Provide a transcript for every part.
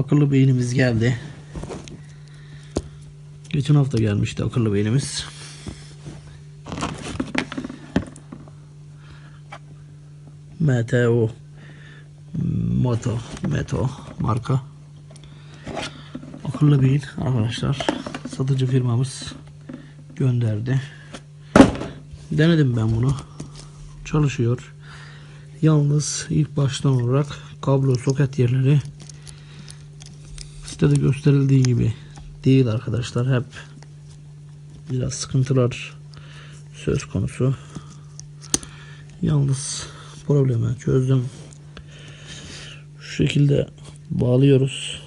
Akıllı beynimiz geldi. Geçen hafta gelmişti akıllı beynimiz. MTO Moto. Meto marka. Akıllı beyin arkadaşlar. Satıcı firmamız gönderdi. Denedim ben bunu. Çalışıyor. Yalnız ilk baştan olarak kablo soket yerleri sitede gösterildiği gibi değil arkadaşlar. Hep biraz sıkıntılar söz konusu. Yalnız problemi çözdüm. Şu şekilde bağlıyoruz.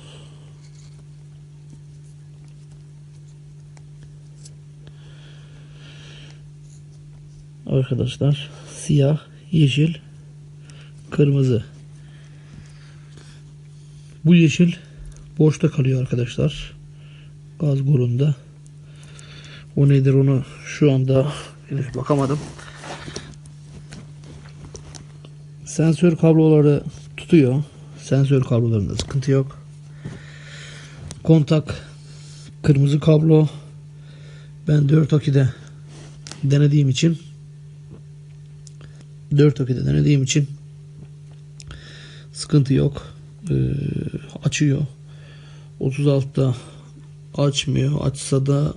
Arkadaşlar siyah yeşil kırmızı. Bu yeşil boşta kalıyor arkadaşlar. Gaz gorunda o nedir onu şu anda henüz bakamadım. Sensör kabloları tutuyor. Sensör kablolarında sıkıntı yok. Kontak kırmızı kablo. Ben 4 akide denediğim için 4 akide denediğim için sıkıntı yok. Ee, açıyor 36'da açmıyor. Açsa da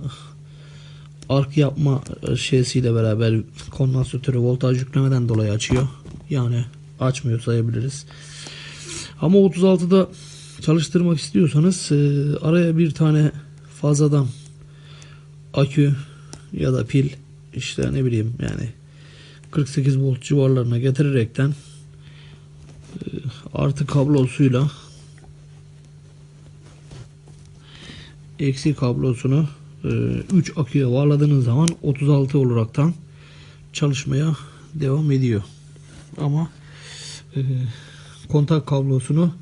ark yapma şeysiyle beraber kondansatörü voltaj yüklemeden dolayı açıyor. Yani açmıyor sayabiliriz. Ama 36'da çalıştırmak istiyorsanız e, araya bir tane fazladan akü ya da pil işte ne bileyim yani 48 volt civarlarına getirerekten e, artı kablosuyla eksi kablosunu 3 aküye bağladığınız zaman 36 olaraktan çalışmaya devam ediyor. Ama e, kontak kablosunu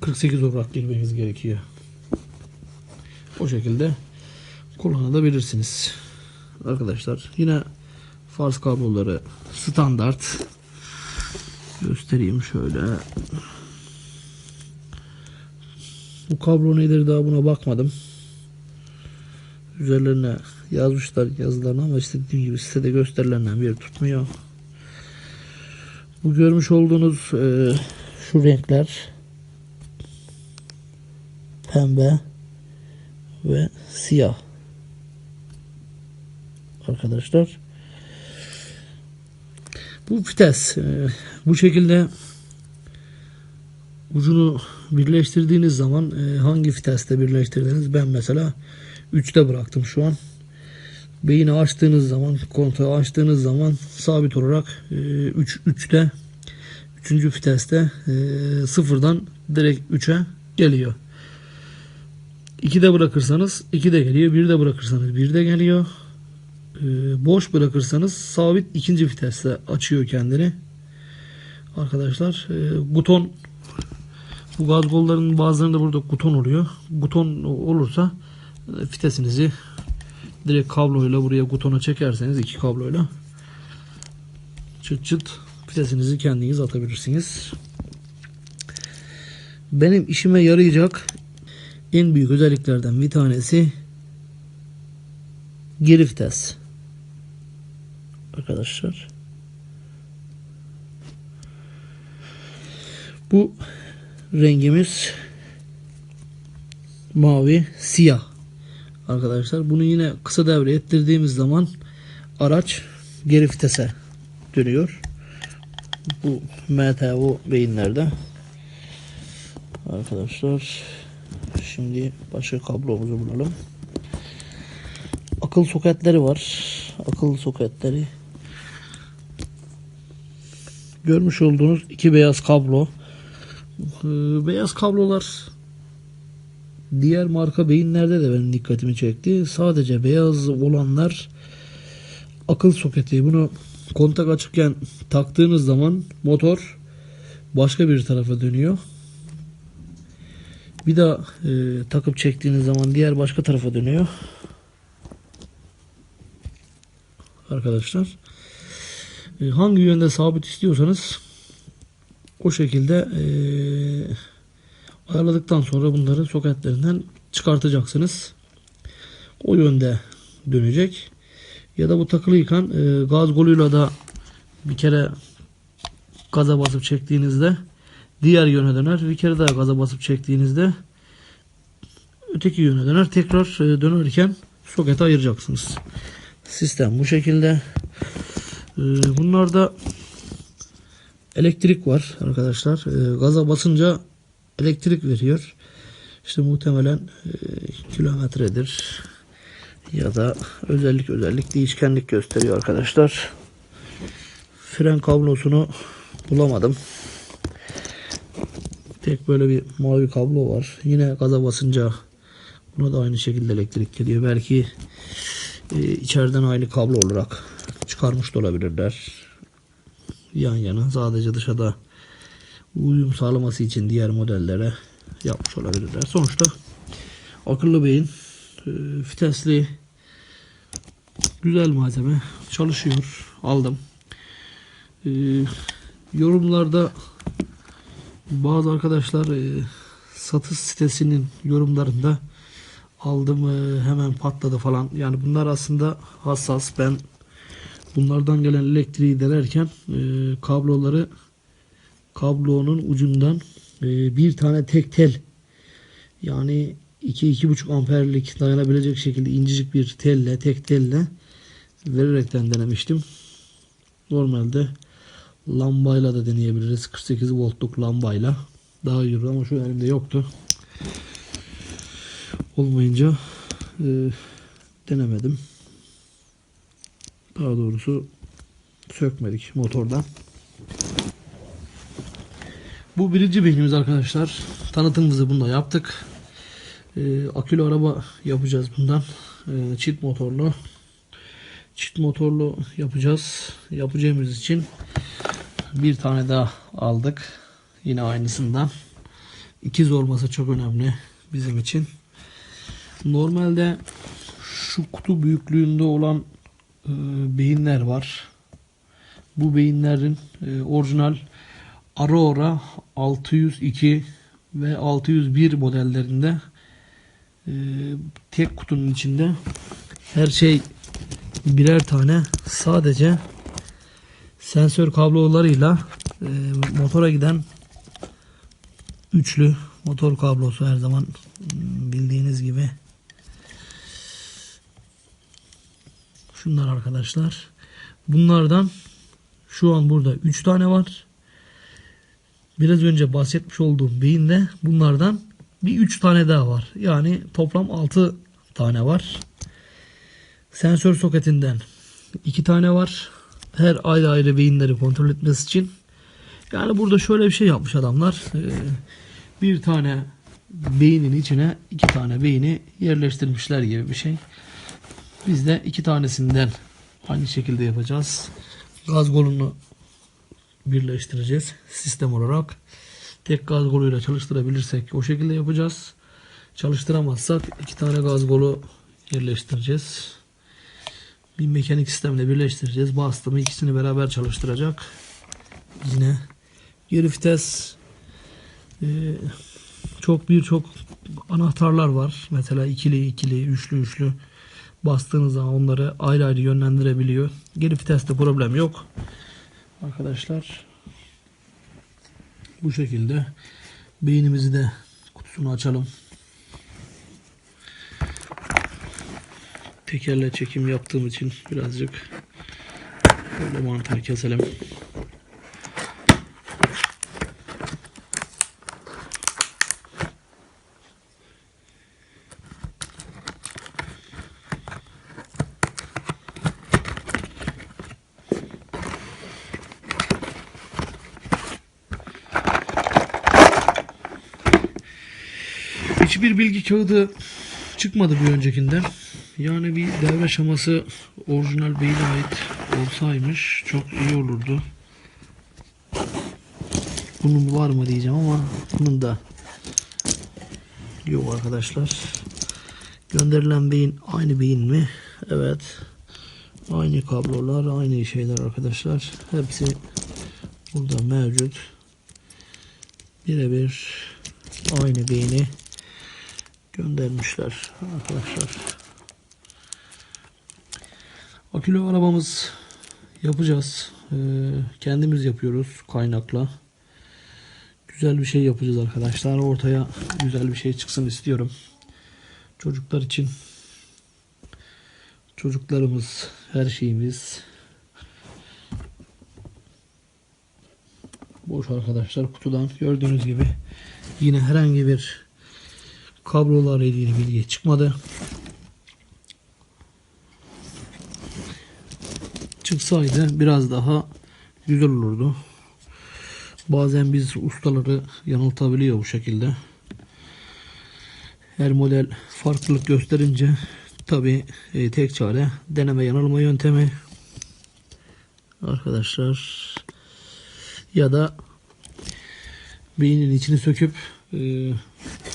48 olarak girmeniz gerekiyor. O şekilde kullanabilirsiniz. Arkadaşlar yine faz kabloları standart göstereyim şöyle. Bu kablo nedir daha buna bakmadım. Üzerlerine yazmışlar yazılarını ama işte dediğim gibi sitede gösterilenden bir tutmuyor. Bu görmüş olduğunuz e, şu renkler pembe ve siyah arkadaşlar. Bu vites e, bu şekilde ucunu birleştirdiğiniz zaman e, hangi viteste birleştirdiniz? Ben mesela 3'te bıraktım şu an. Beyni açtığınız zaman, kontağı açtığınız zaman sabit olarak 3 e, 3'te 3. viteste e, sıfırdan direkt 3'e geliyor. 2'de bırakırsanız 2'de geliyor. 1'de bırakırsanız 1'de geliyor. E, boş bırakırsanız sabit ikinci viteste açıyor kendini. Arkadaşlar e, buton bu gaz kollarının bazılarında burada buton oluyor. Buton olursa vitesinizi direkt kabloyla buraya butona çekerseniz iki kabloyla çıt çıt vitesinizi kendiniz atabilirsiniz. Benim işime yarayacak en büyük özelliklerden bir tanesi geri vites. Arkadaşlar. Bu rengimiz mavi siyah arkadaşlar. Bunu yine kısa devre ettirdiğimiz zaman araç geri vitese dönüyor. Bu MTO beyinlerde. Arkadaşlar şimdi başka kablomuzu bulalım. Akıl soketleri var. Akıl soketleri. Görmüş olduğunuz iki beyaz kablo. Ee, beyaz kablolar diğer marka beyinlerde de benim dikkatimi çekti. Sadece beyaz olanlar akıl soketi. Bunu kontak açıkken taktığınız zaman motor başka bir tarafa dönüyor. Bir daha e, takıp çektiğiniz zaman diğer başka tarafa dönüyor. Arkadaşlar e, hangi yönde sabit istiyorsanız o şekilde e, Ayarladıktan sonra bunları soketlerinden çıkartacaksınız. O yönde dönecek. Ya da bu takılıyken e, gaz goluyla da bir kere gaza basıp çektiğinizde diğer yöne döner. Bir kere daha gaza basıp çektiğinizde öteki yöne döner. Tekrar e, dönerken soketi ayıracaksınız. Sistem bu şekilde. E, bunlarda elektrik var arkadaşlar. E, gaza basınca elektrik veriyor. İşte muhtemelen e, kilometredir ya da özellik özellik değişkenlik gösteriyor arkadaşlar. Fren kablosunu bulamadım. Tek böyle bir mavi kablo var. Yine gaza basınca buna da aynı şekilde elektrik geliyor. Belki e, içeriden aynı kablo olarak çıkarmış da olabilirler. Yan yana sadece dışarıda uyum sağlaması için diğer modellere yapmış olabilirler. Sonuçta akıllı beyin e, vitesli güzel malzeme çalışıyor. Aldım. E, yorumlarda bazı arkadaşlar e, satış sitesinin yorumlarında aldım e, hemen patladı falan. Yani bunlar aslında hassas. Ben bunlardan gelen elektriği denerken e, kabloları kablonun ucundan e, bir tane tek tel yani 2-2,5 amperlik dayanabilecek şekilde incecik bir telle tek telle vererekten denemiştim. Normalde lambayla da deneyebiliriz. 48 voltluk lambayla daha iyi olur ama şu elimde yoktu. Olmayınca e, denemedim. Daha doğrusu sökmedik motordan. Bu birinci beynimiz arkadaşlar. Tanıtımımızı bunda yaptık. Ee, akülü araba yapacağız bundan. Ee, çift motorlu. Çift motorlu yapacağız. Yapacağımız için bir tane daha aldık. Yine aynısından. İkiz olması çok önemli bizim için. Normalde şu kutu büyüklüğünde olan e, beyinler var. Bu beyinlerin e, orijinal Aurora 602 ve 601 modellerinde e, tek kutunun içinde her şey birer tane. Sadece sensör kablolarıyla e, motora giden üçlü motor kablosu her zaman mm, bildiğiniz gibi. Şunlar arkadaşlar. Bunlardan şu an burada 3 tane var biraz önce bahsetmiş olduğum beyinde bunlardan bir 3 tane daha var. Yani toplam 6 tane var. Sensör soketinden 2 tane var. Her ayrı ayrı beyinleri kontrol etmesi için. Yani burada şöyle bir şey yapmış adamlar. Ee, bir tane beynin içine iki tane beyni yerleştirmişler gibi bir şey. Biz de iki tanesinden aynı şekilde yapacağız. Gaz kolunu birleştireceğiz sistem olarak. Tek gaz goluyla çalıştırabilirsek o şekilde yapacağız. Çalıştıramazsak iki tane gaz golu yerleştireceğiz. Bir mekanik sistemle birleştireceğiz. Bastımı ikisini beraber çalıştıracak. Yine geri vites e, çok birçok anahtarlar var. Mesela ikili ikili, üçlü üçlü bastığınız zaman onları ayrı ayrı yönlendirebiliyor. Geri viteste problem yok. Arkadaşlar bu şekilde beynimizi de kutusunu açalım. Tekerle çekim yaptığım için birazcık böyle mantar keselim. Hiçbir bilgi kağıdı çıkmadı bir öncekinden. Yani bir devre şaması orijinal beyine ait olsaymış çok iyi olurdu. Bunun var mı diyeceğim ama bunun da yok arkadaşlar. Gönderilen beyin aynı beyin mi? Evet. Aynı kablolar, aynı şeyler arkadaşlar. Hepsi burada mevcut. Birebir aynı beyni göndermişler arkadaşlar. Akülü arabamız yapacağız. Ee, kendimiz yapıyoruz kaynakla. Güzel bir şey yapacağız arkadaşlar. Ortaya güzel bir şey çıksın istiyorum. Çocuklar için çocuklarımız her şeyimiz boş arkadaşlar kutudan gördüğünüz gibi yine herhangi bir kablolarla ilgili bilgi çıkmadı. Çıksaydı biraz daha güzel olurdu. Bazen biz ustaları yanıltabiliyor bu şekilde. Her model farklılık gösterince tabi tek çare deneme yanılma yöntemi arkadaşlar ya da beynin içini söküp e,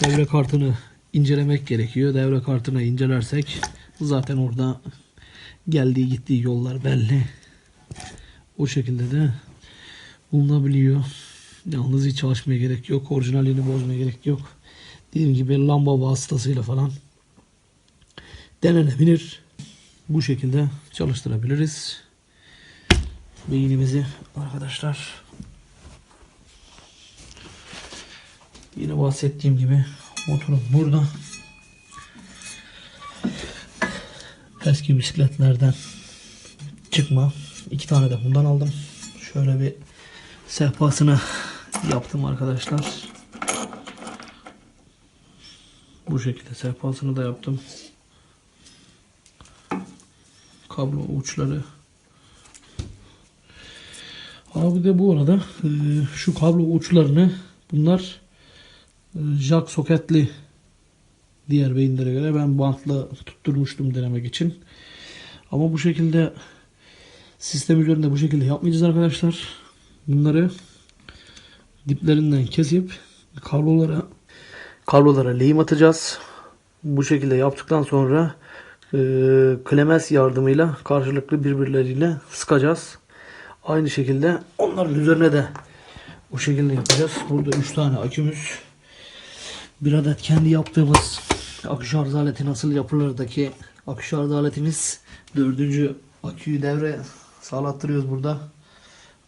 devre kartını incelemek gerekiyor. Devre kartını incelersek zaten orada geldiği gittiği yollar belli. O şekilde de bulunabiliyor. Yalnız hiç çalışmaya gerek yok. Orijinalini bozmaya gerek yok. Dediğim gibi lamba vasıtasıyla falan denenebilir. Bu şekilde çalıştırabiliriz. Beynimizi arkadaşlar. Yine bahsettiğim gibi motorum burada. Eski bisikletlerden çıkma. iki tane de bundan aldım. Şöyle bir sehpasını yaptım arkadaşlar. Bu şekilde sehpasını da yaptım. Kablo uçları. Abi de bu arada e, şu kablo uçlarını bunlar jack soketli diğer beyinlere göre ben bantla tutturmuştum denemek için. Ama bu şekilde sistem üzerinde bu şekilde yapmayacağız arkadaşlar. Bunları diplerinden kesip kablolara kablolara lehim atacağız. Bu şekilde yaptıktan sonra e, klemens yardımıyla karşılıklı birbirleriyle sıkacağız. Aynı şekilde onların üzerine de bu şekilde yapacağız. Burada 3 tane akümüz. Bir adet kendi yaptığımız akü şarj aleti nasıl yapılırdaki akü şarj aletimiz. Dördüncü aküyü devre sağlattırıyoruz burada.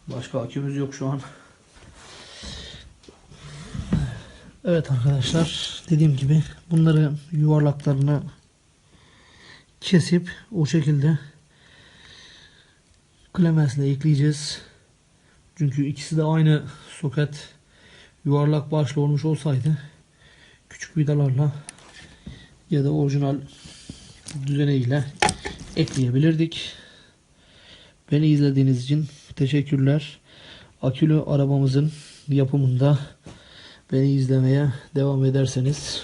Başka akümüz yok şu an. Evet arkadaşlar dediğim gibi bunları yuvarlaklarını kesip o şekilde klemensle ekleyeceğiz. Çünkü ikisi de aynı soket yuvarlak başlı olmuş olsaydı küçük vidalarla ya da orijinal düzeneyle ekleyebilirdik. Beni izlediğiniz için teşekkürler. Akülü arabamızın yapımında beni izlemeye devam ederseniz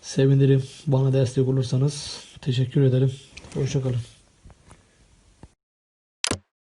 sevinirim. Bana destek olursanız teşekkür ederim. Hoşçakalın.